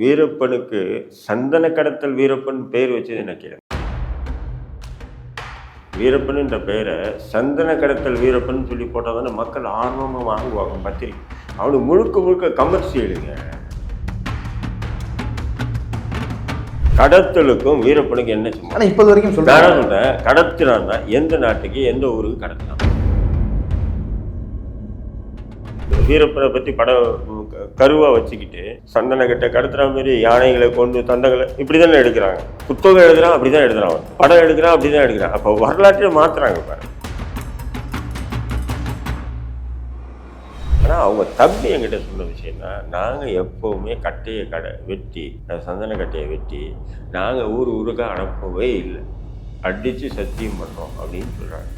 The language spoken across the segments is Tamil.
வீரப்பனுக்கு சந்தன கடத்தல் வீரப்பன் பேர் வச்சது எனக்கு இல்லை. வீரப்பன்ன்ற பெயரை சந்தன கடத்தல் வீரப்பன் சொல்லி போட்டால் தானே மக்கள் ஆர்வமாக வாங்குவாங்க பத்திரிக்கை. அவனுக்கு முழுக்க முழுக்க கமர்ஷியலுங்க கடத்தலுக்கும் வீரப்பனுக்கு என்ன சம்பந்தம்? ஆனா இப்போது வரைக்கும் சொல்றாங்க. சொல்றேன்? கடத்தினான்னா எந்த நாட்டுக்கு எந்த ஊருக்கு கடத்தினான் வீரப்பனை பத்தி படம் கருவா வச்சுக்கிட்டு சந்தன கட்டை கடத்துற மாதிரி யானைகளை கொண்டு தந்தங்களை இப்படிதானே எடுக்கிறாங்க. புத்தகம் எழுதுறான் அப்படிதான் எழுதுறான் படம் எடுக்கிறான் அப்படிதான் எடுக்கிறான். அப்போ வரலாற்றை மாத்துறாங்க பாரு. ஆனால் அவங்க தம்பி என்கிட்ட சொன்ன விஷயம்னா நாங்கள் எப்போவுமே கட்டையை கடை வெட்டி சந்தன கட்டையை வெட்டி நாங்கள் ஊர் ஊருக்கு அனுப்பவே இல்லை. அடித்து சத்தியம் பண்ணோம் அப்படின்னு சொல்கிறாங்க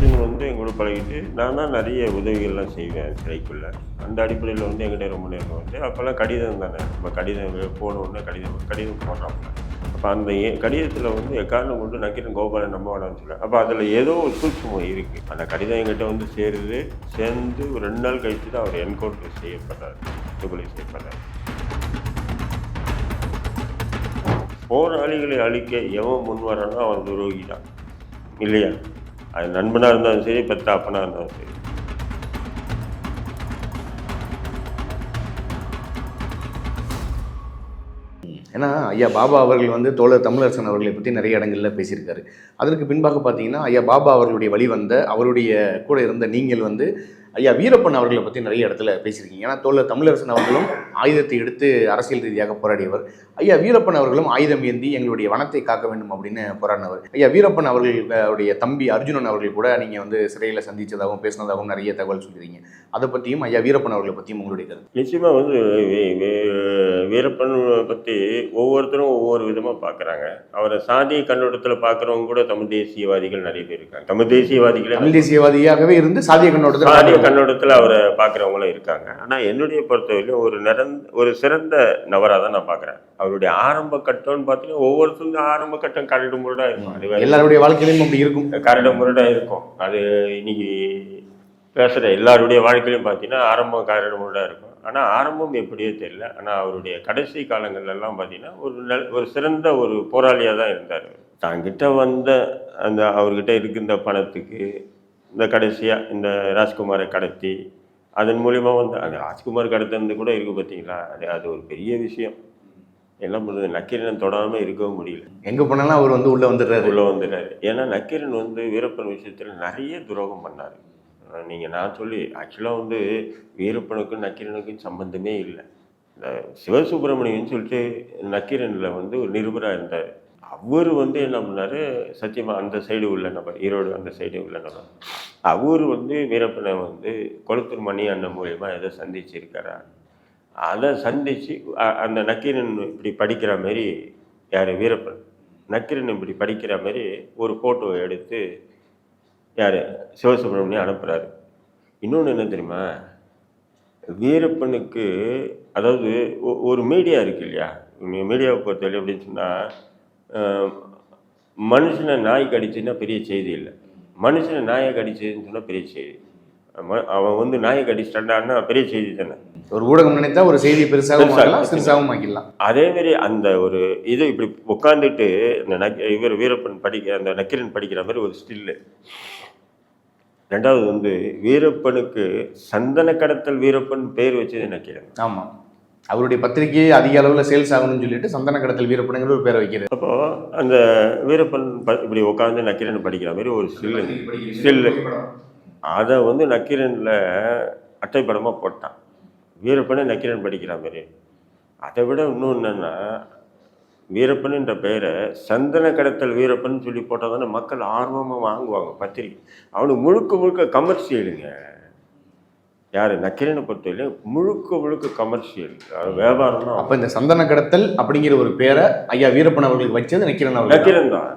இவங்க வந்து எங்களோட பழகிட்டு நான் தான் நிறைய உதவிகள்லாம் செய்வேன் சிலைக்குள்ளே அந்த அடிப்படையில் வந்து எங்கிட்ட ரொம்ப நேரம் வந்து அப்போல்லாம் கடிதம் தானே. நம்ம கடிதம் போன கடிதம் கடிதம் போடுறாங்க அப்போ அந்த கடிதத்தில் வந்து எக்காரணம் கொண்டு நக்கிரன் கோபாலன் நம்ப வேணாம்னு சொல்லுவேன் அப்போ அதில் ஏதோ ஒரு சூட்சமம் இருக்குது அந்த கடிதம் எங்கிட்ட வந்து சேருது. சேர்ந்து ஒரு ரெண்டு நாள் கழித்து தான் அவர் என்கவுண்டர் செய்யப்படுறார். கொலை செய்யப்படுறார். போராளிகளை அழிக்க எவன் முன் வரானோ அவன் துரோகி தான் இல்லையா? அது நண்பனாக இருந்தாலும் சரி பெத்த அப்பனாக இருந்தாலும் சரி. ஏன்னா ஐயா பாபா அவர்கள் வந்து தோழர் தமிழரசன் அவர்களை பற்றி நிறைய இடங்களில் பேசியிருக்காரு. அதற்கு பின்பாக பார்த்தீங்கன்னா ஐயா பாபா அவர்களுடைய வழி வந்த அவருடைய கூட இருந்த நீங்கள் வந்து ஐயா வீரப்பன் அவர்களை பற்றி நிறைய இடத்துல பேசியிருக்கீங்க. ஏன்னா தோழர் தமிழரசன் அவர்களும் ஆயுதத்தை எடுத்து அரசியல் ரீதியாக போராடியவர். ஐயா வீரப்பன் அவர்களும் ஆயுதம் ஏந்தி எங்களுடைய வனத்தை காக்க வேண்டும் அப்படின்னு போராடினவர். ஐயா வீரப்பன் அவர்களுடைய தம்பி அர்ஜுனன் அவர்கள் கூட நீங்கள் வந்து சிறையில் சந்திச்சதாகவும் பேசினதாகவும் நிறைய தகவல் சொல்லியிருக்கீங்க. அதை பற்றியும் ஐயா வீரப்பன் அவர்களை பற்றியும் உங்களுடைய கருத்து. நிச்சயமாக வந்து வீரப்பன் பற்றி ஒவ்வொருத்தரும் ஒவ்வொரு விதமாக பார்க்குறாங்க அவரை சாதி கண்ணோட்டத்தில் பார்க்குறவங்க கூட தமிழ் தேசியவாதிகள் நிறைய பேர் இருக்காங்க. தமிழ் தேசியவாதிகளே தமிழ் தேசியவாதியாகவே இருந்து சாதிய கண்ணோட்டத்தில் கண்ணோட்டத்தில் அவரை பார்க்குறவங்களும் இருக்காங்க. ஆனால் என்னுடைய பொறுத்தவரையிலும் ஒரு நிறந்த ஒரு சிறந்த நபராக தான் நான் பார்க்குறேன் அவருடைய ஆரம்ப கட்டம்னு பார்த்தீங்கன்னா ஒவ்வொருத்தரும் ஆரம்ப கட்டம் கரடு முரடாக இருக்கும். அது எல்லாருடைய வாழ்க்கையிலும் அப்படி இருக்கும். கரடு முரடாக இருக்கும். அது இன்னைக்கு பேசுகிற எல்லாருடைய வாழ்க்கையிலும் பார்த்தீங்கன்னா ஆரம்பம் கரடு முரடாக இருக்கும். ஆனால் ஆரம்பம் எப்படியோ தெரியல. ஆனால் அவருடைய கடைசி காலங்கள்லாம் பார்த்தீங்கன்னா ஒரு நல் ஒரு சிறந்த ஒரு போராளியாக தான் இருந்தார். தாங்கிட்ட வந்த அந்த அவர்கிட்ட இருக்கின்ற பணத்துக்கு இந்த கடைசியாக இந்த ராஜ்குமாரை கடத்தி அதன் மூலிமா வந்து அந்த ராஜ்குமார் கடத்தினது கூட இருக்கு பார்த்தீங்களா அது அது ஒரு பெரிய விஷயம். என்ன பண்ணுறது நக்கீரன் தொடாமல் இருக்கவும் முடியல. எங்க போனாலும் அவர் வந்து உள்ள வந்துடுறாரு. உள்ள வந்துடுறாரு. ஏன்னா நக்கீரன் வந்து வீரப்பன் விஷயத்துல நிறைய துரோகம் பண்ணாரு. அஹ் நீங்க நான் சொல்லி ஆக்சுவலா வந்து வீரப்பனுக்கும் நக்கீரனுக்கும் சம்பந்தமே இல்லை. இந்த சிவசுப்பிரமணியன் சொல்லிட்டு நக்கீரன்ல வந்து ஒரு நிருபராக இருந்தார். அவர் வந்து என்ன பண்ணாரு? சத்தியமாக அந்த சைடு உள்ள நபர் ஈரோடு அந்த சைடு உள்ள நபர். அவர் வந்து வீரப்பனை வந்து கொளத்தூர் மணி அண்ணன் மூலயமா எதை சந்திச்சிருக்காரா? அதை சந்தித்து அந்த நக்கீரன் இப்படி படிக்கிற மாதிரி யார்? வீரப்பன். நக்கீரன் இப்படி படிக்கிற மாதிரி ஒரு ஃபோட்டோ எடுத்து யார்? சிவசுப்ரமணியம் அனுப்புகிறாரு இன்னொன்று என்ன தெரியுமா? வீரப்பனுக்கு அதாவது ஒ- ஒரு மீடியா இருக்கு இல்லையா? மீடியாவை பொறுத்தவரை எப்படின்னு சொன்னால் மனுஷனை நாய் கடிச்சுன்னா பெரிய செய்தி இல்லை. மனுஷனை நாயை கடிச்சதுன்னு சொன்னால் பெரிய செய்தி. அவன் வந்து நாயை கடிச்சிட்டான்னா பெரிய செய்தி தானே. ஒரு ஊடகம் நினைத்தா ஒரு செய்தி பெருசாகவும் பெருசா- ஆக்கலாம் சிறுசாகவும் ஆக்கிடலாம் அதே மாதிரி அந்த ஒரு இது இப்படி உட்காந்துட்டு இந்த நக் இவர் வீரப்பன் படிக்க அந்த நக்கீரன் படிக்கிற மாதிரி ஒரு ஸ்டில்லு ரெண்டாவது வந்து வீரப்பனுக்கு சந்தன கடத்தல் வீரப்பன் பேர் வச்சது நக்கீரன். ஆமா. அவருடைய பத்திரிகையை அதிக அளவுல சேல்ஸ் ஆகணும்னு சொல்லிட்டு சந்தன கடத்தல் வீரப்பனுங்கிற ஒரு பேரை வைக்கிறது. அப்போ அந்த வீரப்பன் ப- இப்படி உட்காந்து நக்கீரன் படிக்கிற மாதிரி ஒரு ஸ்டில்லு ஸ்டில்லு அதை வந்து நக்கீரனில் அட்டைப்படமாக போட்டான். வீரப்பனை நக்கீரன் படிக்கிற மாதிரி. அதை விட இன்னும் என்னன்னா வீரப்பன்ன்ற பெயரை சந்தன கடத்தல் வீரப்பன் சொல்லி போட்டால் தானே மக்கள் ஆர்வமாக வாங்குவாங்க பத்திரிக்கை அவனுக்கு முழுக்க முழுக்க கமர்ஷியலுங்க யார்? நக்கீரனை பொறுத்தவரையிலும் முழுக்க முழுக்க கமர்ஷியல் வியாபாரம் தான் அப்ப இந்த சந்தன கடத்தல் அப்படிங்கிற ஒரு பேரை ஐயா வீரப்பன் அவர்களுக்கு வச்சது நக்கீரன் அவர்கள். நக்கீரன் தான்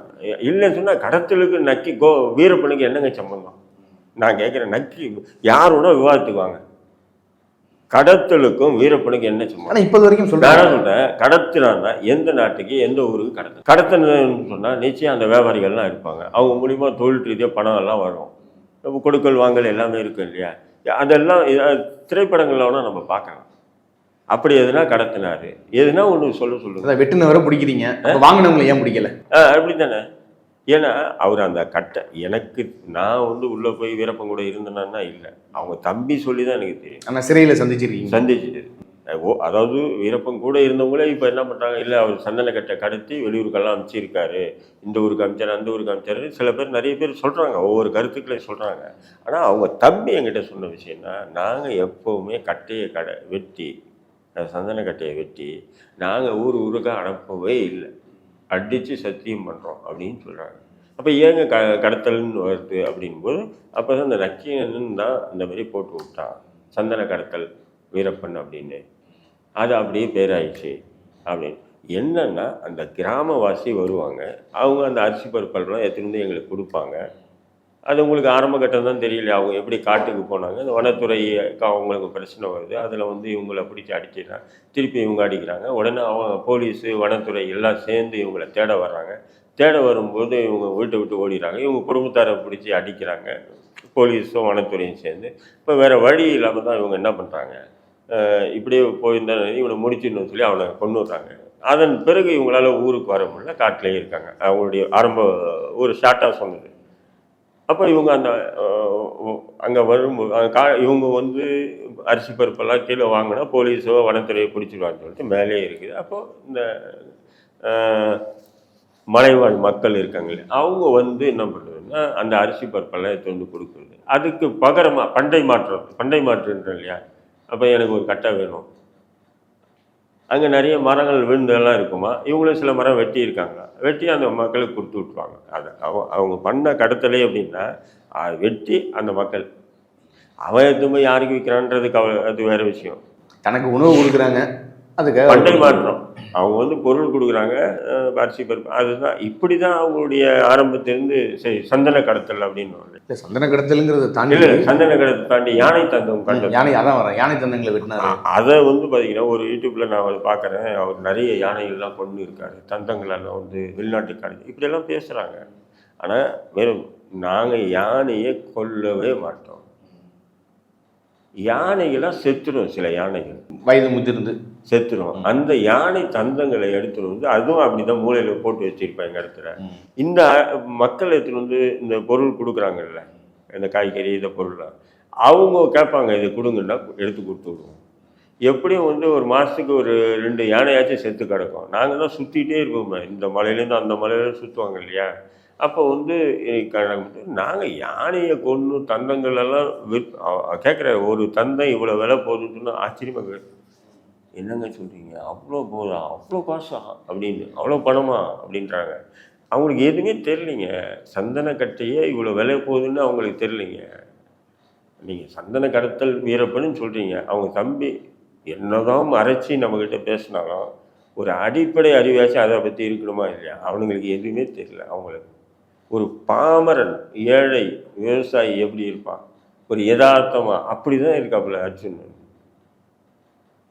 இல்லைன்னு சொன்னால் கடத்தலுக்கு நக்கி கோ வீரப்பனுக்கு என்னங்க சம்பந்தம்? நான் கேட்குறேன் நக்கி யாரோட விவாதத்துக்கு வாங்க கடத்தலுக்கும் வீரப்பனுக்கு என்ன சம்பந்தம்? ஆனா இப்போது வரைக்கும் என்ன சொல்றேன்? கடத்தினான்னா எந்த நாட்டுக்கு எந்த ஊருக்கு கடத்த கடத்தினு சொன்னால் நிச்சயம் அந்த வியாபாரிகள்லாம் இருப்பாங்க. அவங்க மூலிமா தொழில் ரீதியாக பணம் எல்லாம் வரும். இப்போ கொடுக்கல் வாங்கல் எல்லாமே இருக்கும் இல்லையா? அதெல்லாம் இத- திரைப்படங்கள்ல வேணா நம்ம பார்க்கலாம். அப்படி எதுனா கடத்தினாரு. எதுனா ஒன்று சொல்ல சொல்லுங்க வெட்டுனவரை பிடிக்கிறீங்க. வாங்கினவங்களை ஏன் பிடிக்கல? ஆ அப்படி தானே ஏன்னா அவர் அந்த கட்டை எனக்கு நான் வந்து உள்ளே போய் வீரப்பன் கூட இருந்தேன்னா இல்லை. அவங்க தம்பி சொல்லி தான் எனக்கு தெரியும். ஆனா சிறையில சந்திச்சிருக்கீங்க. சந்திச்சுது ஓ அதாவது வீரப்பன் கூட இருந்தவங்களே இப்போ என்ன பண்ணுறாங்க இல்லை அவர் சந்தன கட்டை கடத்தி வெளியூருக்கெல்லாம் அனுப்பிச்சிருக்காரு. இந்த ஊருக்கு அனுப்பிச்சாரு அந்த ஊருக்கு அனுப்பிச்சாரு சில பேர் நிறைய பேர் சொல்கிறாங்க ஒவ்வொரு கருத்துக்களையும் சொல்கிறாங்க ஆனால் அவங்க தம்பி என்கிட்ட சொன்ன விஷயம்னா நாங்கள் எப்போவுமே கட்டையை கடை வெட்டி சந்தன கட்டையை வெட்டி நாங்கள் ஊர் ஊருக்காக அனுப்பவே இல்லை. அடித்து சத்தியம் பண்ணுறோம் அப்படின்னு சொல்கிறாங்க அப்போ ஏங்க க கடத்தல்னு வருது அப்படின்போது அப்போ தான் இந்த நக்கீனன் தான் இந்த மாதிரி போட்டு விட்டான். சந்தன கடத்தல் வீரப்பன் அப்படின்னு. அது அப்படியே பேராயிடுச்சு அப்படின்னு. என்னன்னா அந்த கிராமவாசி வருவாங்க. அவங்க அந்த அரிசி பருப்பெல்லாம் எடுத்துகிட்டு வந்து எங்களுக்கு கொடுப்பாங்க. அது உங்களுக்கு ஆரம்ப கட்டம் தான் தெரியல. அவங்க எப்படி காட்டுக்கு போனாங்க. இந்த வனத்துறை அவங்களுக்கு பிரச்சனை வருது. அதில் வந்து இவங்களை பிடிச்சி அடிச்சிடுறாங்க திருப்பி இவங்க அடிக்கிறாங்க. உடனே அவங்க போலீஸு வனத்துறை எல்லாம் சேர்ந்து இவங்களை தேட வர்றாங்க. தேட வரும்போது இவங்க வீட்டை விட்டு ஓடிடுறாங்க. இவங்க குடும்பத்தாரை பிடிச்சி அடிக்கிறாங்க. போலீஸும் வனத்துறையும் சேர்ந்து. இப்போ வேறு வழி இல்லாமல் தான் இவங்க என்ன பண்ணுறாங்க இப்படியே போயிருந்தா இவனை முடிச்சிடணும்னு சொல்லி அவனை கொண்டு வர்றாங்க. அதன் பிறகு இவங்களால ஊருக்கு வர முடியல காட்டிலேயே இருக்காங்க. அவங்களுடைய ஆரம்ப ஒரு ஷார்ட்டாக சொன்னது. அப்போ இவங்க அந்த அங்கே வரும்போது கா இவங்க வந்து அரிசி பருப்பெல்லாம் கீழே வாங்கினா போலீஸோ வனத்துறையோ பிடிச்சிடுவான்னு சொல்லிட்டு மேலே இருக்குது. அப்போது இந்த மலைவாழ் மக்கள் இருக்காங்களே அவங்க வந்து என்ன பண்ணுறதுன்னா அந்த அரிசி பருப்பெல்லாம் எடுத்து வந்து கொடுக்குறது. அதுக்கு பகரமாக பண்டை மாற்றம் பண்டை மாற்றுன்றோம் இல்லையா அப்போ எனக்கு ஒரு கட்டை வேணும். அங்கே நிறைய மரங்கள் விழுந்தெல்லாம் இருக்குமா? இவங்களும் சில மரம் வெட்டி இருக்காங்க வெட்டி அந்த மக்களுக்கு கொடுத்து விட்ருவாங்க அதை அவங்க அவங்க பண்ண கடத்தலே அப்படின்னா வெட்டி அந்த மக்கள். அவன் எதுவுமே யாருக்கு விற்கிறான்றது கவ அது வேற விஷயம். தனக்கு உணவு கொடுக்குறாங்க. அதுக்காக பண்டை மாற்றம். அவங்க வந்து பொருள் கொடுக்குறாங்க அரிசி பருப்பு. அதுதான் இப்படி தான் அவங்களுடைய ஆரம்பத்திலிருந்து சரி சந்தன கடத்தல் அப்படின்னு இல்ல, சந்தன கடத்தலுங்கிறத தாண்டி இல்லை சந்தன கடத்தல் தாண்டி யானை தந்தம் கண்டது. யானை அதான் வரேன் யானை தந்தங்களை வெட்டினாரு. அதை வந்து பார்த்தீங்கன்னா ஒரு யூடியூப்பில் நான் வந்து பார்க்குறேன் அவர் நிறைய யானைகள்லாம் கொண்டு இருக்காரு. தந்தங்களெல்லாம் வந்து வெளிநாட்டுக்கு கடத்தி இப்படியெல்லாம் பேசுகிறாங்க ஆனால் வெறும் நாங்கள் யானையை கொல்லவே மாட்டோம். யானைகளாம் செத்துரும் சில யானைகள். வயது முதிர்ந்து. செத்துரும். அந்த யானை தந்தங்களை எடுத்துட்டு வந்து அதுவும் அப்படிதான் மூலையில போட்டு வச்சிருப்பாங்க இடத்துல. இந்த மக்கள் எடுத்துட்டு வந்து இந்த பொருள் கொடுக்குறாங்கல்ல இந்த காய்கறி இந்த பொருள்லாம். அவங்க கேட்பாங்க இதை கொடுங்கன்னா எடுத்து கொடுத்து விடுவோம். எப்படியும் வந்து ஒரு மாதத்துக்கு ஒரு ரெண்டு யானையாச்சும் செத்து கிடக்கும். நாங்கள் தான் சுற்றிட்டே இருப்போமே. இந்த மலையிலேருந்து அந்த மலையில சுற்றுவாங்க இல்லையா? அப்போ வந்து நாங்கள் யானையை கொண்டு தந்தங்கள் எல்லாம் விற் கேட்குற ஒரு தந்தம் இவ்வளோ விலை போகுதுன்னு ஆச்சரியமாக என்னங்க சொல்கிறீங்க அவ்வளோ போதா அவ்வளோ காசா? அப்படின்னு. அவ்வளோ பணமா? அப்படின்றாங்க. அவங்களுக்கு எதுவுமே தெரிலிங்க சந்தன கட்டையே இவ்வளோ விலை போகுதுன்னு அவங்களுக்கு தெரிலிங்க நீங்கள் சந்தன கடத்தல் வீரப்பன்னு சொல்கிறீங்க அவங்க தம்பி என்னதான் மறைச்சி நம்மக்கிட்ட பேசினாலும் ஒரு அடிப்படை அறிவாச்சும் அதை பற்றி இருக்கணுமா இல்லையா? அவனுங்களுக்கு எதுவுமே தெரியல. அவங்களுக்கு ஒரு பாமரன் ஏழை விவசாயி எப்படி இருப்பான்? ஒரு யதார்த்தமாக அப்படி தான் இருக்காப்புல அர்ஜுன்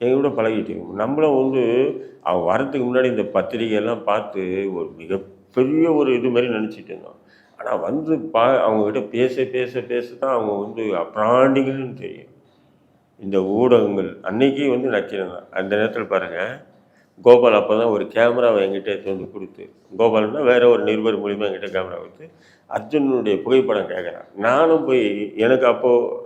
எங்க கூட பழகிட்டு இருக்கோம் நம்மளும் வந்து அவன் வரத்துக்கு முன்னாடி இந்த பத்திரிகையெல்லாம் பார்த்து ஒரு மிகப்பெரிய ஒரு இது மாதிரி நினச்சிட்டு இருந்தோம். ஆனால் வந்து பா அவங்கக்கிட்ட பேச பேச பேச தான் அவங்க வந்து அப்ராண்டிகள்னு தெரியும். இந்த ஊடகங்கள் அன்னைக்கு வந்து நக்கிறேன் அந்த நேரத்தில் பாருங்கள் கோபால் அப்போ தான் ஒரு கேமராவை என்கிட்ட எடுத்து வந்து கொடுத்து கோபால்னா வேற ஒரு நிருபர் மூலிமா என்கிட்ட கேமரா கொடுத்து அர்ஜுனுடைய புகைப்படம் கேட்குறான் நானும் போய் எனக்கு அப்போது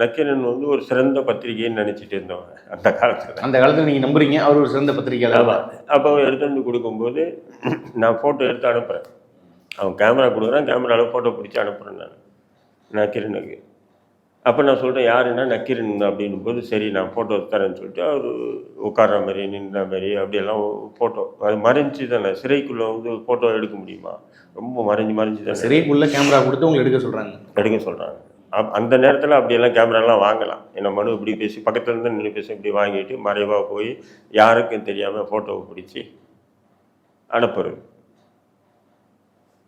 நக்கீரன் வந்து ஒரு சிறந்த பத்திரிகைன்னு நினச்சிட்டு இருந்தவன் அந்த காலத்தில். அந்த காலத்துல நீங்க நம்புறீங்க அவர் ஒரு சிறந்த பத்திரிகையாளர். அப்போ எடுத்து வந்து கொடுக்கும்போது நான் ஃபோட்டோ எடுத்து அனுப்புகிறேன் அவன் கேமரா கொடுக்குறான் கேமராவில் ஃபோட்டோ பிடிச்சி அனுப்புகிறேன் நான் நக்கீரனுக்கு அப்போ நான் சொல்கிறேன் யாருன்னா நக்கீரன் அப்படின்னும் போது சரி நான் ஃபோட்டோ தரேன்னு சொல்லிட்டு அவர் உட்கார்ற மாதிரி நின்ற மாதிரி அப்படியெல்லாம் ஃபோட்டோ அது மறைஞ்சு தானே சிறைக்குள்ளே வந்து ஃபோட்டோ எடுக்க முடியுமா? ரொம்ப மறைஞ்சு மறைஞ்சு தானே. சிறைக்குள்ள கேமரா கொடுத்து உங்களை எடுக்க சொல்றாங்க. எடுக்க சொல்கிறாங்க அப் அந்த நேரத்தில் அப்படியெல்லாம் கேமராலாம் வாங்கலாம். என்னை மனு இப்படி பேசி பக்கத்தில் இருந்து நின்று பேசி இப்படி வாங்கிட்டு மறைவாக போய் யாருக்கும் தெரியாமல் ஃபோட்டோவை பிடிச்சி அனுப்புறது.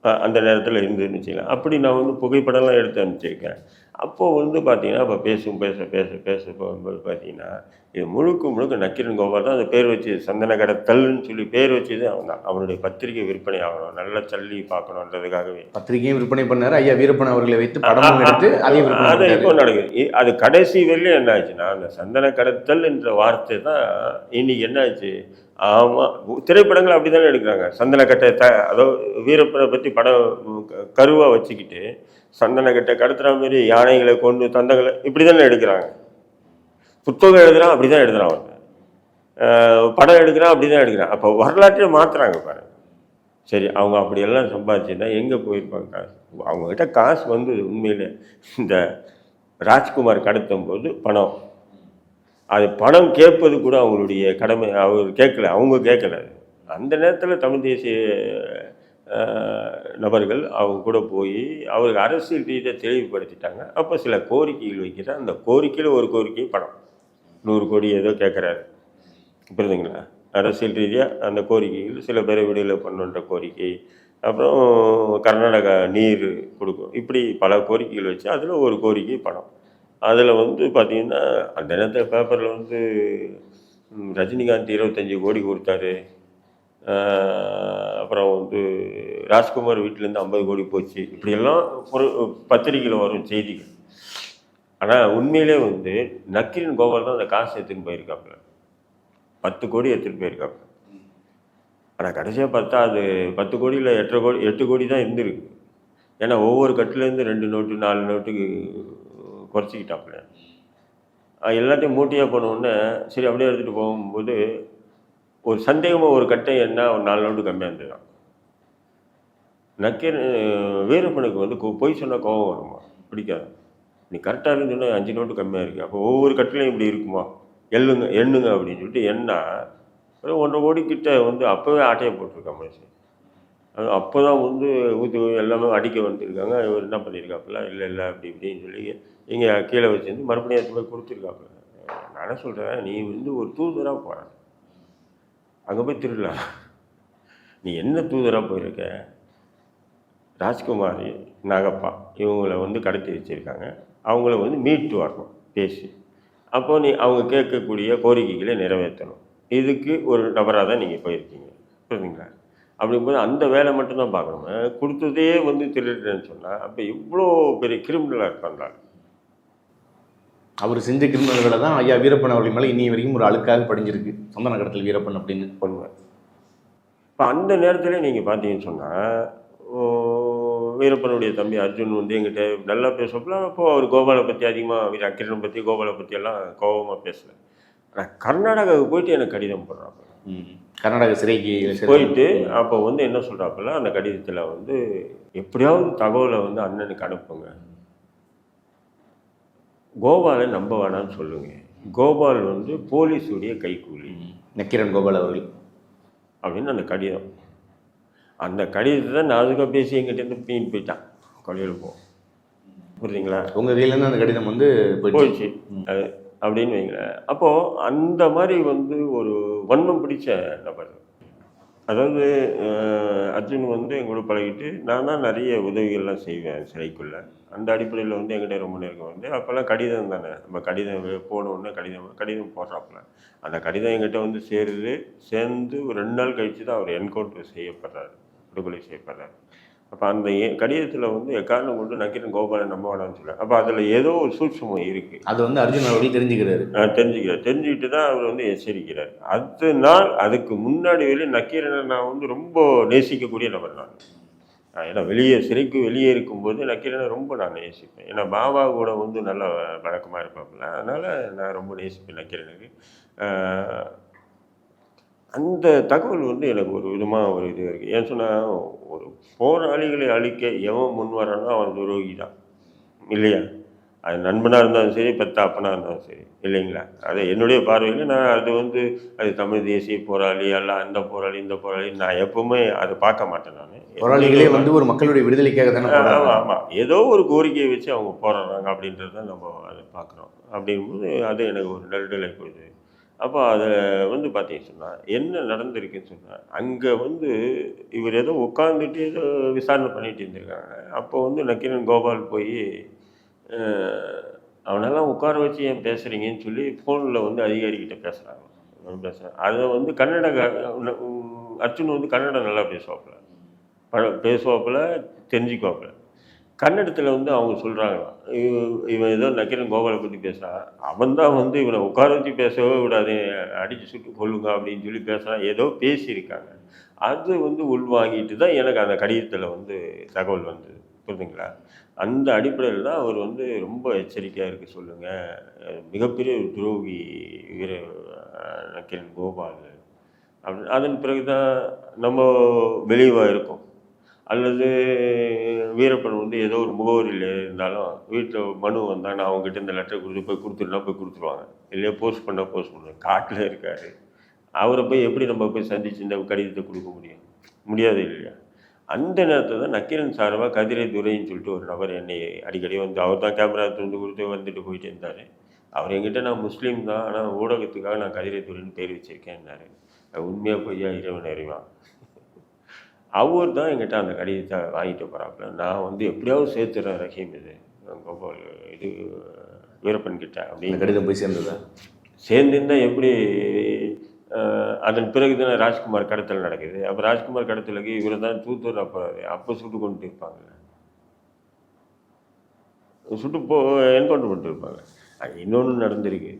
அந்த நேரத்தில் இருந்துன்னு வச்சுக்கலாம் அப்படி நான் வந்து புகைப்படம்லாம் எடுத்து அனுப்பிச்சிருக்கேன். அப்போது வந்து பார்த்தீங்கன்னா இப்போ பேசும் பேச பேச பேச போகும்போது பார்த்தீங்கன்னா இது முழுக்க முழுக்க நக்கீரன் கோபால் தான் அந்த பேர் வச்சு சந்தன கடத்தல்னு சொல்லி பேர் வச்சது அவன் தான். அவனுடைய பத்திரிகை விற்பனை ஆகணும். நல்ல தள்ளி பார்க்கணுன்றதுக்காகவே. பத்திரிகையும் விற்பனை பண்ணாரு. ஐயா வீரப்பன் அவர்களை வைத்து படமும் எடுத்து அதையும் விற்பனை அது இப்போ. நடக்குது. அது கடைசி வரையிலும் என்ன ஆச்சுன்னா அந்த சந்தன கடத்தல் என்ற வார்த்தை தான் இன்னைக்கு என்ன ஆச்சு ஆமாம் திரைப்படங்கள் அப்படி தானே எடுக்கிறாங்க. சந்தனக்கட்டை த அதாவது வீரப்பனை பற்றி படம் கருவாக வச்சுக்கிட்டு சந்தனக்கட்டை கடத்துகிற மாதிரி யானைகளை கொண்டு தந்தங்களை இப்படி தானே எடுக்கிறாங்க. புத்தகம் எழுதுகிறான் அப்படி தான் எழுதுகிறான் அவன் படம் எடுக்கிறான் அப்படி தான் எடுக்கிறான். அப்போ வரலாற்றை மாற்றுறாங்க பாருங்க. சரி அவங்க அப்படியெல்லாம் சம்பாதிச்சுன்னா எங்கே போயிருப்பாங்க காசு? அவங்கக்கிட்ட காசு வந்து உண்மையில் இந்த ராஜ்குமார் கடத்தும் போது பணம். அது பணம் கேட்பது கூட அவங்களுடைய கடமை அவர் கேட்கல அவங்க கேட்கல. அந்த நேரத்தில் தமிழ் தேசிய நபர்கள் அவங்க கூட போய் அவருக்கு அரசியல் ரீதியாக தெளிவுபடுத்திட்டாங்க. அப்போ சில கோரிக்கைகள் வைக்கிறார். அந்த கோரிக்கையில் ஒரு கோரிக்கை பணம். நூறு கோடி ஏதோ கேட்குறாரு. புரியுதுங்களா அரசியல் ரீதியாக அந்த கோரிக்கைகள் சில பேரை விடுதலை பண்ணுன்ற கோரிக்கை அப்புறம் கர்நாடகா நீர் கொடுக்கும். இப்படி பல கோரிக்கைகள் வச்சு அதில் ஒரு கோரிக்கை பணம். அதில் வந்து பார்த்திங்கன்னா அந்த நேரத்தில் பேப்பரில் வந்து ரஜினிகாந்த் இருபத்தஞ்சி கோடி கொடுத்தாரு. அப்புறம் வந்து ராஜ்குமார் வீட்டிலேருந்து ஐம்பது கோடி போச்சு. இப்படியெல்லாம் ஒரு பத்திரிகையில் வரும் செய்திகள். ஆனால் உண்மையிலே வந்து நக்கீரன் கோபால் தான் அந்த காசு எடுத்துன்னு போயிருக்காப்புல. பத்து கோடி எடுத்துகிட்டு போயிருக்காப்புல. ஆனால் கடைசியாக பார்த்தா அது பத்து கோடியில் எட்டரை கோடி எட்டு கோடி தான் இருந்திருக்கு. ஏன்னா ஒவ்வொரு கட்டுலேருந்து ரெண்டு நோட்டு நாலு நோட்டுக்கு குறைச்சிக்கிட்டாப்புல. எல்லாத்தையும் மூட்டையாக போனோடனே சரி அப்படியே எடுத்துகிட்டு போகும்போது ஒரு சந்தேகமாக ஒரு கட்டை என்ன? ஒரு நாலு நோட்டு கம்மியாக இருந்ததுதான் நக்கீர் வீரப்பனுக்கு வந்து கோ பொய் சொன்னால் கோபம் வருமா? பிடிக்காது. நீ கரெக்டாக இருந்துன்னா அஞ்சு நோட்டு கம்மியாக இருக்குது அப்போ ஒவ்வொரு கட்டிலையும் இப்படி இருக்குமா? எள்ளுங்க எண்ணுங்க அப்படின்னு சொல்லிட்டு எண்ணா ஒரு ஒன்றரை கோடி கிட்ட வந்து அப்போவே ஆட்டையை போட்டிருக்கான் மனுஷன். அது அப்போ தான் வந்து ஊற்றி எல்லாமே அடிக்க வந்துருக்காங்க. இவர் என்ன பண்ணியிருக்காப்புல இல்லை இல்லை அப்படி இப்படின்னு சொல்லி இங்கே கீழே வச்சுருந்து மறுபடியும் எடுத்து போய் கொடுத்துருக்காப்புல. நான் என்ன சொல்கிறேன் நீ வந்து ஒரு தூதராக போகிற அங்கே போய் திருடலாம். நீ என்ன தூதராக போயிருக்க? ராஜ்குமாரி நாகப்பா இவங்கள வந்து கடத்தி வச்சுருக்காங்க. அவங்கள வந்து மீட்டு வரணும் பேசி. அப்போ நீ அவங்க கேட்கக்கூடிய கோரிக்கைகளை நிறைவேற்றணும். இதுக்கு ஒரு நபராக தான் நீங்கள் போயிருக்கீங்க. புரியுதுங்களா அப்படிங்கும்போது அந்த வேலை மட்டும்தான் பார்க்கணும். கொடுத்ததே வந்து திருடுறேன்னு சொன்னால் அப்போ இவ்வளோ பெரிய கிரிமினலாக இருப்பாங்க அவர் செஞ்ச கிரிமினல்களை தான் ஐயா வீரப்பன் அவர்கள் மேலே இன்னி வரைக்கும் ஒரு அழுக்காக படிஞ்சிருக்கு. சந்தன கடத்தல் வீரப்பன் அப்படின்னு உண்மை இப்போ அந்த நேரத்தில் நீங்கள் பார்த்தீங்கன்னு சொன்னால் வீரப்பனுடைய தம்பி அர்ஜுன் வந்து எங்கிட்ட நல்லா பேசப்பல அப்போ அவர் கோபாலை பற்றி அதிகமாக வீர அக்கிரனை பற்றி கோபாலை பற்றி எல்லாம் கோபமாக பேசல ஆனால் கர்நாடகாவுக்கு போயிட்டு எனக்கு கடிதம் போடுறாப்புல. ம். கர்நாடக சிறைக்கு சிறை- போயிட்டு அப்போ வந்து என்ன சொல்கிறாப்புல அந்த கடிதத்தில் வந்து எப்படியாவது தகவலை வந்து அண்ணனுக்கு அனுப்புங்க. கோபாலை நம்ப வேணாம்னு சொல்லுங்க. கோபால் வந்து போலீஸுடைய கைக்கூலி. நக்கீரன் கோபால் அவர்கள். அப்படின்னு அந்த கடிதம். அந்த கடிதத்தை தான் நான் அதுக்காக பேசி எங்கிட்டேருந்து பீன் போயிட்டான். கொலையில் போ. புரியுதுங்களா? உங்க கையிலேருந்து அந்த கடிதம் வந்து போயிடுச்சு. அது அப்படின்னு வைங்களேன். அப்போது அந்த மாதிரி வந்து ஒரு வன்மம் பிடிச்ச நபர். அதாவது அர்ஜுன் வந்து எங்களோட பழகிட்டு நான் தான் நிறைய உதவிகள்லாம் செய்வேன் சிலைக்குள்ளே அந்த அடிப்படையில் வந்து எங்கிட்ட ரொம்ப நெருக்கம் வந்து அப்போல்லாம் கடிதம் தானே? நம்ம கடிதம் போனோடனே கடிதம் கடிதம் போடுறாப்புல. அந்த கடிதம் எங்கிட்ட வந்து சேருது சேர்ந்து ஒரு ரெண்டு நாள் கழித்து தான் அவர் என்கவுண்டர் செய்யப்படுறாரு விடுதலை செய்யப்படுறாரு. அப்போ அந்த கடிதத்தில் வந்து எக்காரணம் கொண்டு நக்கீரன் கோபாலன் நம்ப வேணாம்னு சொல்ல அப்போ அதில் ஏதோ ஒரு சூட்சமம் இருக்குது அது வந்து அர்ஜுன் அவர்கள் தெரிஞ்சுக்கிறாரு. நான் தெரிஞ்சுக்கிறேன் தெரிஞ்சுக்கிட்டு தான் அவர் வந்து எச்சரிக்கிறார். அடுத்த நாள் அதுக்கு முன்னாடி வரையும் நக்கீரனை நான் வந்து ரொம்ப நேசிக்கக்கூடிய நபர் நான். ஏன்னா வெளியே சிறைக்கு வெளியே இருக்கும்போது நக்கீரனை ரொம்ப நான் நேசிப்பேன். ஏன்னா பாபா கூட வந்து நல்ல வழக்கமாக இருப்பாப்புல. அதனால் நான் ரொம்ப நேசிப்பேன் நக்கீரனுக்கு. அந்த தகவல் வந்து எனக்கு ஒரு விதமாக ஒரு இது இருக்குது ஏன்னு சொன்னால் ஒரு போராளிகளை அழிக்க எவன் முன் வரானோ அவன் துரோகி தான். இல்லையா? அது நண்பனாக இருந்தாலும் சரி பெத்த அப்பனாக இருந்தாலும் சரி. இல்லைங்களா? அது என்னுடைய பார்வையில் நான் அது வந்து அது தமிழ் தேசிய போராளி அல்ல அந்த போராளி இந்த போராளி நான் எப்பவுமே அதை பார்க்க மாட்டேன் நான். போராளிகளே வந்து ஒரு மக்களுடைய விடுதலைக்காக தானே ஆமாம். ஆமாம் ஏதோ ஒரு கோரிக்கையை வச்சு அவங்க போராடுறாங்க அப்படின்றது தான் நம்ம அதை பார்க்குறோம். அப்படிங்கும்போது அது எனக்கு ஒரு நெருடலை கொடுது அப்போ அதை வந்து பார்த்தீங்க சொன்னால் என்ன நடந்திருக்குன்னு சொன்னால் அங்கே வந்து இவர் ஏதோ உட்காந்துட்டு ஏதோ விசாரணை பண்ணிகிட்டு இருந்திருக்காங்க. அப்போ வந்து நக்கீரன் கோபால் போய் அவனெல்லாம் உட்கார வச்சு ஏன் பேசுகிறீங்கன்னு சொல்லி ஃபோனில் வந்து அதிகாரிக்கிட்ட பேசுகிறாங்க பேசுகிறேன் அதை வந்து கன்னட அர்ஜுன் வந்து கன்னடம் நல்லா பேசுவாப்புல. பழ பேசுவாப்புல தெரிஞ்சுக்குவாப்புல. கன்னடத்தில் வந்து அவங்க சொல்கிறாங்களாம் இவன் ஏதோ நக்கிரன் கோபாலை பற்றி பேசுகிறான் அவன் தான் வந்து இவனை உட்கார வச்சு பேசவே விடாது அடித்து சுட்டு கொள்ளுங்க அப்படின்னு சொல்லி பேசுகிறான் ஏதோ பேசியிருக்காங்க. அது வந்து உள்வாங்கிட்டு தான் எனக்கு அந்த கடிதத்தில் வந்து தகவல் வந்தது. புரிதுங்களா அந்த அடிப்படையில் தான் அவர் வந்து ரொம்ப எச்சரிக்கையாக இருக்க சொல்லுங்கள் மிகப்பெரிய ஒரு துரோகி வீர நக்கிரன் கோபால் அப்படி அதன் பிறகு தான் நம்ம வெளிவாக இருக்கோம். அல்லது வீரப்பன் வந்து ஏதோ ஒரு முகவரியில் இருந்தாலும் வீட்டில் மனு வந்தால் நான் அவங்ககிட்ட இந்த லெட்டர் கொடுத்து போய் கொடுத்துருந்தா போய் கொடுத்துருவாங்க. இல்லையா போஸ்ட் பண்ணால் போஸ்ட் பண்ணுவேன் காட்டில் இருக்கார். அவரை போய் எப்படி நம்ம போய் சந்திச்சு இந்த கடிதத்தை கொடுக்க முடியும்? முடியாது இல்லையா? அந்த நேரத்தில் தான் நக்கீரன் சார்பாக கதிரை துரைன்னு சொல்லிட்டு ஒரு நபர் என்னை அடிக்கடி வந்து அவர் தான் கேமரா துண்டு கொடுத்து வந்துட்டு போயிட்டு இருந்தார். அவர் என்கிட்ட நான் முஸ்லீம் தான் ஆனால் ஊடகத்துக்காக நான் கதிரை துறைன்னு பேர் வச்சிருக்கேன்னாரு. உண்மையாக பொய்யா இறைவன் அறிவான். அவர் தான் என்கிட்ட அந்த கடிதத்தை வாங்கிட்டு போகிறாப்புல நான் வந்து எப்படியாவது சேர்த்துறேன் ரஹீம் இது. கோபால் இது வீரப்பன் கிட்ட அப்படின்னு. கடிதம் போய் சேர்ந்ததா? சேர்ந்திருந்தா எப்படி அதன் பிறகு தானே ராஜ்குமார் கடத்தல் நடக்குது. அப்போ ராஜ்குமார் கடத்தலுக்கு இவரை தான் தூத்துவர் அப்போ அப்போ சுட்டு கொண்டு இருப்பாங்க. சுட்டு போ என்கவுண்டர் பண்ணிட்டு இருப்பாங்க. இன்னொன்று நடந்திருக்கு.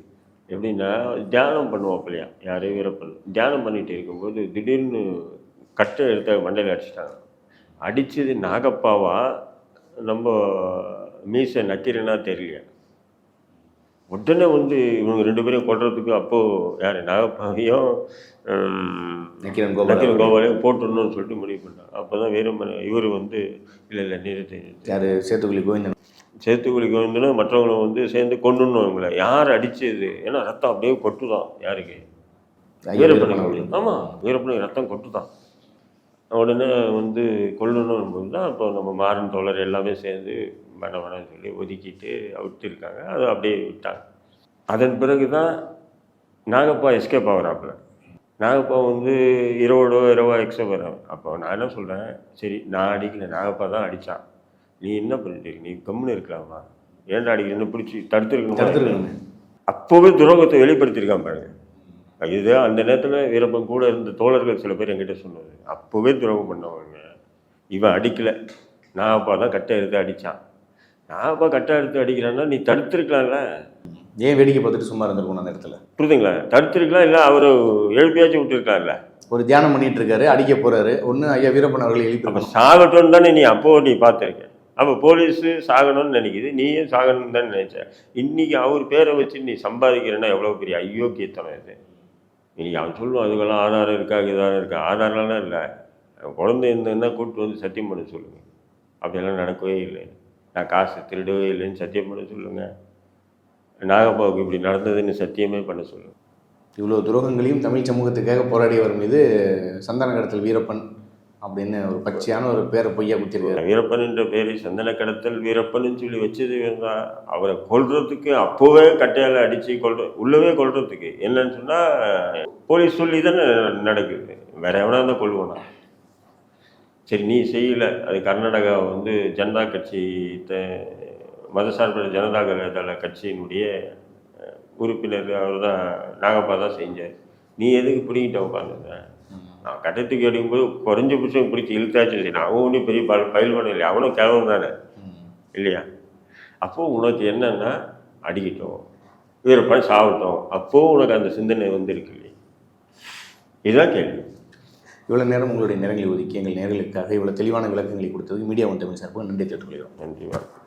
எப்படின்னா தியானம் பண்ணுவாப்பில்லையா? யார்? வீரப்பன். தியானம் பண்ணிட்டு இருக்கும்போது திடீர்னு கட்டை எடுத்த மண்டையில் அடிச்சிட்டாங்க. அடித்தது நாகப்பாவா? நம்ம மீசை நக்கீரனா தெரியலையா உடனே வந்து இவங்க ரெண்டு பேரையும் கொல்றதுக்கு அப்போது யார்? நாகப்பாவையும் நக்கீரன் நக்கீரன் கோபாலையும் போட்டுடணும்னு சொல்லிட்டு முடிவு பண்ணாங்க அப்போ தான் வீரமணி இவர் வந்து இல்லை இல்லை நிறுத்தி. யார்? சேத்துக்குழி கோவிந்தன். சேத்துக்குழி கோவிந்தனும் மற்றவங்களும் வந்து சேர்ந்து கொண்டுணும் இவங்களை. யார் அடிச்சது? ஏன்னா ரத்தம் அப்படியே கொட்டுதான் யாருக்கு? வீரப்பனுக்கு ஆமாம் வீரப்பனுக்கு ரத்தம் கொட்டுதான். உடனே வந்து கொல்லணும் போது தான் இப்போ நம்ம மாறன் தோழர் எல்லாமே சேர்ந்து வேணாம் வேணாம்னு சொல்லி ஒதுக்கிட்டு அவுத்திருக்காங்க. அதை அப்படியே விட்டாங்க. அதன் பிறகு தான் நாகப்பா எஸ்கேப் ஆகிறாப்புல. நாகப்பா வந்து இரவோடோ இரவா எக்ஸ்கேப் ஆகிறாங்க அப்போ நான் என்ன சொல்கிறேன் சரி நான் அடிக்கல. நாகப்பா தான் அடித்தான் நீ என்ன பண்ணிட்டு? நீ கம்முன்னு இருக்கலாமா? ஏன்டா அடிக்கிறேன்னு பிடிச்சி தடுத்துருக்கணும்? அப்போவே துரோகத்தை வெளிப்படுத்தியிருக்கான் பாருங்க. இது அந்த நேரத்தில் வீரப்பன் கூட இருந்த தோழர்கள் சில பேர் என்கிட்ட சொன்னது. அப்போவே துரோகம் பண்ணவங்க. இவன் அடிக்கல. நான் அப்பா தான் கட்டை எடுத்து அடித்தான் நான் அப்பா கட்டை எடுத்து அடிக்கிறான்னா நீ தடுத்துருக்கலாம்ல? ஏன் வேடிக்கை பார்த்துட்டு சும்மா இருந்திருக்கணும் அந்த இடத்துல புரியுதுங்களா? தடுத்துருக்கலாம் இல்லை அவர் எழுப்பியாச்சும் விட்டுருக்கலாம்ல? ஒரு தியானம் பண்ணிட்டு இருக்காரு அடிக்க போறாரு. ஒன்று ஐயா வீரப்பன் அவர்களை அப்போ எழுப்பி சாகட்டும்னு தானே நீ அப்போ நீ பார்த்துருக்க. அப்போ போலீஸு சாகணும்னு நினைக்குது நீயும் சாகணும்னு தானே நினைச்ச. இன்னைக்கு அவர் பேரை வச்சு நீ சம்பாதிக்கிறேன்னா எவ்வளோ பெரிய அயோக்கியத்தனம் இது? இன்னைக்கு அவன் சொல்லுவான் அதுக்கெல்லாம் ஆதாரம் இருக்கா இதாரம் இருக்கா? ஆதாரம்லாம் இல்லை. அவன் குழந்தை இருந்ததுன்னா கூப்பிட்டு வந்து சத்தியம் பண்ண சொல்லுங்கள் அப்படியெல்லாம் நடக்கவே இல்லை. நான் காசு திருடவே இல்லைன்னு சத்தியம் பண்ண சொல்லுங்கள் நாகப்பாவுக்கு இப்படி நடந்ததுன்னு சத்தியமே பண்ண சொல்லுங்கள் இவ்வளோ துரோகங்களையும் தமிழ் சமூகத்துக்காக போராடியவர் மீது சந்தான கடத்தல் வீரப்பன். அப்படின்னு ஒரு பச்சையான ஒரு பேரை பொய்யா குத்திருக்காரு. வீரப்பன் என்ற பேரை சந்தன கடத்தல் வீரப்பன் சொல்லி வச்சது இருந்தால் அவரை கொல்றதுக்கு அப்போவே கட்டையால் அடித்து கொள் உள்ளவே கொள்றதுக்கு என்னன்னு சொன்னால் போலீஸ் சொல்லி தானே நடக்குது. வேற எவனா தான் கொள்வானா சரி நீ செய்யல. அது கர்நாடகா வந்து ஜனதா கட்சி த- மதசார்பற்ற ஜனதா தள கட்சியினுடைய உறுப்பினர் அவர் தான் நாகப்பா தான் செஞ்சார். நீ எதுக்கு பிடிக்கிட்ட உட்காந்துருந்த கட்டத்துக்கு அடிக்கும்போது குறைஞ்சபட்சம் பிடிச்சி இழுத்தாச்சும் சரி அவன் ஒன்றும் பெரிய பல் பயில் பண்ண இல்லை அவனும் கிழவன் தானே. இல்லையா? அப்போ உனக்கு என்னன்னா அடிக்கட்டும். வீரப்பன் சாவட்டும். அப்போ உனக்கு அந்த சிந்தனை வந்திருக்கு இல்லையா? இதுதான் கேள்வி. இவ்வளோ நேரம் உங்களுடைய நேரங்களை ஒதுக்கி எங்கள் நேர்களுக்காக இவ்வளோ தெளிவான விளக்கங்களை கொடுத்ததுக்கு மீடியா ஒன் தமிழ் சார்பாக நன்றி தெரிவித்துக் கொள்கிறோம் நன்றி வணக்கம்.